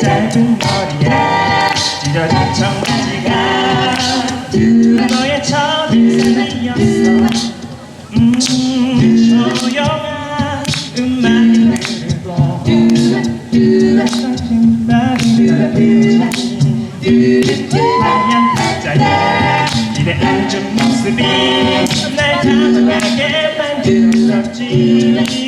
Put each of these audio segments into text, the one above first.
짧은 머리에 찢어진 청바지가 너의 첫인 하얀 바자에 기대 앉은 모습이 날 가져가게 만들었지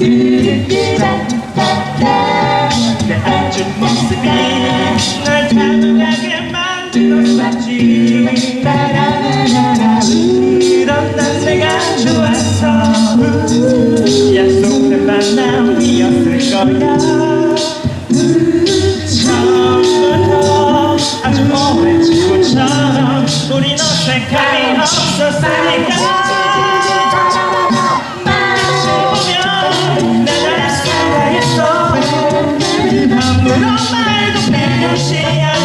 내 앉은 모습이 날 가능하게 만들었었지. 그런 난 내가 좋았어 약속된 만남이었을 거야. 처음부터 아주 오랜 친구처럼 우린 어색함이 없었으니까 cheia